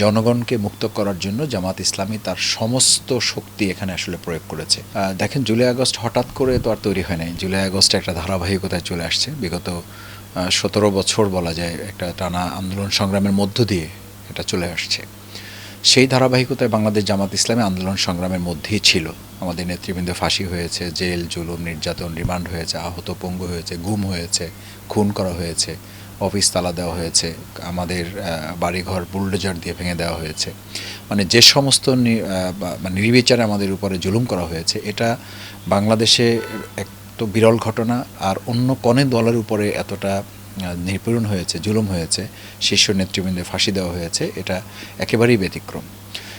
জনগণকে মুক্ত করার জন্য জামাত ইসলামী তার সমস্ত শক্তি এখানে আসলে প্রয়োগ করেছে। দেখেন, জুলাই আগস্ট হঠাৎ করে তো আর তৈরি হয় নাই। জুলাই আগস্ট একটা ধারাবাহিকতায় চলে আসছে। বিগত সতেরো বছর বলা যায়, একটা টানা আন্দোলন সংগ্রামের মধ্য দিয়ে এটা চলে আসছে। সেই ধারাবাহিকতায় বাংলাদেশ জামাত ইসলামী আন্দোলন সংগ্রামের মধ্যেই ছিল। আমাদের নেতৃবৃন্দ ফাঁসি হয়েছে, জেল, জুলুম, নির্যাতন, রিমান্ড হয়েছে, আহত পঙ্গু হয়েছে, গুম হয়েছে, খুন করা হয়েছে। অফিস তালা দেওয়া হয়েছে, আমাদের বাড়িঘর বুলডোজার দিয়ে ভেঙে দেওয়া হয়েছে। মানে যে সমস্ত নি- বা- বা নির্বিচারে আমাদের উপরে জুলুম করা হয়েছে, এটা বাংলাদেশে এক তো বিরল ঘটনা, আর অন্য কনে দলের উপরে এতটা নিপীড়ন হয়েছে, জুলুম হয়েছে, শীর্ষ নেতৃবৃন্দে ফাঁসি দেওয়া হয়েছে, এটা একেবারেই ব্যতিক্রম।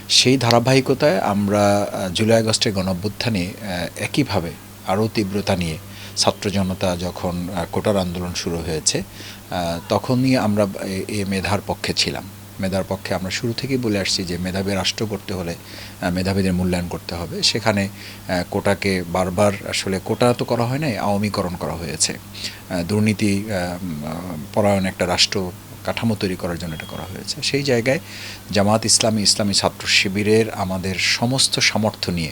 সেই ধারাবাহিকতায় আমরা জুলাই আগস্টের গণঅভ্যুত্থানে একইভাবে আরও তীব্রতা নিয়ে ছাত্র জনতা যখন কোটার আন্দোলন শুরু হয়েছে তখনই আমরা এ- মেধার পক্ষে ছিলাম। মেধার পক্ষে আমরা শুরু থেকেই বলে আসছি যে মেধাবী রাষ্ট্র করতে হলে মেধাবীদের মূল্যায়ন করতে হবে। সেখানে কোটাকে বারবার আসলে কোটা তো করা হয় নাই, আওয়ামীকরণ করা হয়েছে। দুর্নীতি পরায়ণ একটা রাষ্ট্র কাঠামো তৈরি করার জন্য এটা করা হয়েছে। সেই জায়গায় জামাত ইসলামী ইসলামী ছাত্র শিবিরের আমাদের সমস্ত সামর্থ্য নিয়ে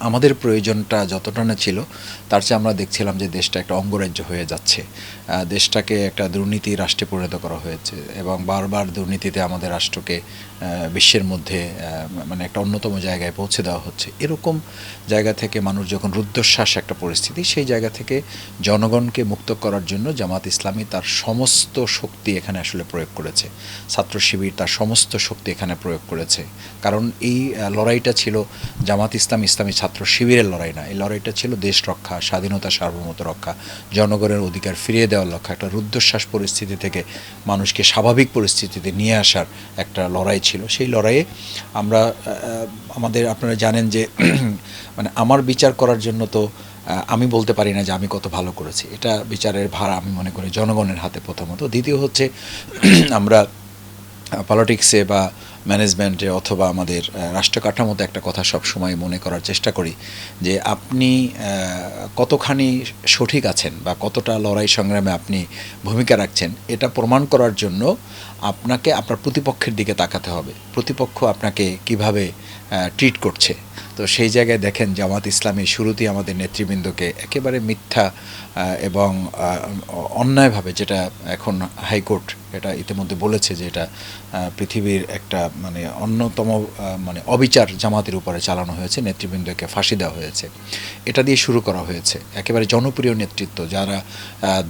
আমাদের প্রয়োজনটা যতটা না ছিল, তার চেয়ে আমরা দেখছিলাম যে দেশটা একটা অঙ্গরাজ্য হয়ে যাচ্ছে। দেশটাকে একটা দুর্নীতি রাষ্ট্রে পরিণত করা হয়েছে এবং বারবার দুর্নীতিতে আমাদের রাষ্ট্রকে বিশ্বের মধ্যে মানে একটা অন্যতম জায়গায় পৌঁছে দেওয়া হচ্ছে। এরকম জায়গা থেকে মানুষ যখন রুদ্ধশ্বাস একটা পরিস্থিতি, সেই জায়গা থেকে জনগণকে মুক্ত করার জন্য জামাত ইসলামী তার সমস্ত শক্তি এখানে আসলে প্রয়োগ করেছে। ছাত্র শিবির তার সমস্ত শক্তি এখানে প্রয়োগ করেছে। কারণ এই লড়াইটা ছিল জামাত ইসলাম ইসলামী ছাত্র শিবিরের লড়াই না। এই লড়াইটা ছিল দেশ রক্ষা, স্বাধীনতা, সার্বভৌমত্ব রক্ষা, জনগণের অধিকার ফিরিয়ে দেওয়ার লক্ষ্য একটা রুদ্ধশ্বাস পরিস্থিতি থেকে মানুষকে স্বাভাবিক পরিস্থিতিতে নিয়ে আসার একটা লড়াই ছিল। সেই লড়াইয়ে আমরা আমাদের আপনারা জানেন যে মানে আমার বিচার করার জন্য তো আমি বলতে পারি না যে আমি কত ভালো করেছি। এটা বিচারের ভার আমি মনে করি জনগণের হাতে প্রথমত। দ্বিতীয় হচ্ছে, আমরা পলিটিক্সে বা ম্যানেজমেন্টে অথবা আমাদের রাষ্ট্র কাঠামোতে একটা কথা সব সময় মনে করার চেষ্টা করি, যে আপনি কতখানি সঠিক আছেন বা কতটা লড়াই সংগ্রামে আপনি ভূমিকা রাখছেন, এটা প্রমাণ করার জন্য আপনাকে, আপনার প্রতিপক্ষের দিকে তাকাতে হবে। প্রতিপক্ষ আপনাকে কীভাবে ট্রিট করছে? তো সেই জায়গায় দেখেন জামাত ইসলামী শুরুতেই আমাদের নেতৃবৃন্দকে একেবারে মিথ্যা এবং অন্যায়ভাবে যেটা এখন হাইকোর্ট এটা ইতিমধ্যে বলেছে যে এটা পৃথিবীর একটা মানে অন্যতম মানে অবিচার জামাতের উপরে চালানো হয়েছে, নেতৃবৃন্দকে ফাঁসি দেওয়া হয়েছে। এটা দিয়ে শুরু করা হয়েছে। একেবারে জনপ্রিয় নেতৃত্ব যারা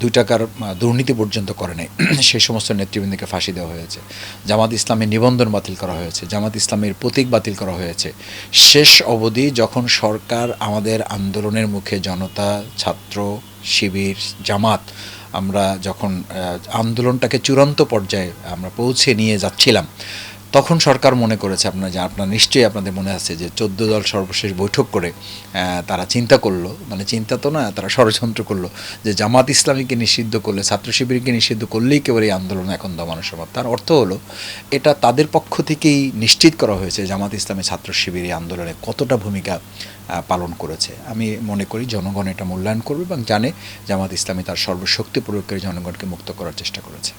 দুই টাকার দুর্নীতি পর্যন্ত করে নাই সেই সমস্ত নেতৃবৃন্দকে ফাঁসি দেওয়া হয়েছে। জামাত ইসলামের নিবন্ধন বাতিল করা হয়েছে, জামাত ইসলামের প্রতীক বাতিল করা হয়েছে। শেষ অবধি যখন সরকার আমাদের আন্দোলনের মুখে জনতা, ছাত্র শিবির জামাত আমরা যখন আন্দোলনটাকে চূড়ান্ত পর্যায়ে আমরা পৌঁছে নিয়ে যাচ্ছিলাম তখন সরকার মনে করেছে আপনার যে, আপনার নিশ্চয়ই আপনাদের মনে আছে যে, চোদ্দ দল সর্বশেষ বৈঠক করে তারা চিন্তা করল। মানে চিন্তা তো না, তারা ষড়যন্ত্র করল যে, জামাত ইসলামীকে নিষিদ্ধ করলে, ছাত্র শিবিরকে নিষিদ্ধ করলেই কেবল এই আন্দোলন এখন দমানো সম্ভব তার অর্থ হলো, এটা তাদের পক্ষ থেকেই নিশ্চিত করা হয়েছে জামাত ইসলামী ছাত্র শিবির এই আন্দোলনে কতটা ভূমিকা পালন করেছে। আমি মনে করি জনগণ এটা মূল্যায়ন করবে এবং জানে জামাত ইসলামী তার সর্বশক্তি প্রয়োগ করে জনগণকে মুক্ত করার চেষ্টা করেছে।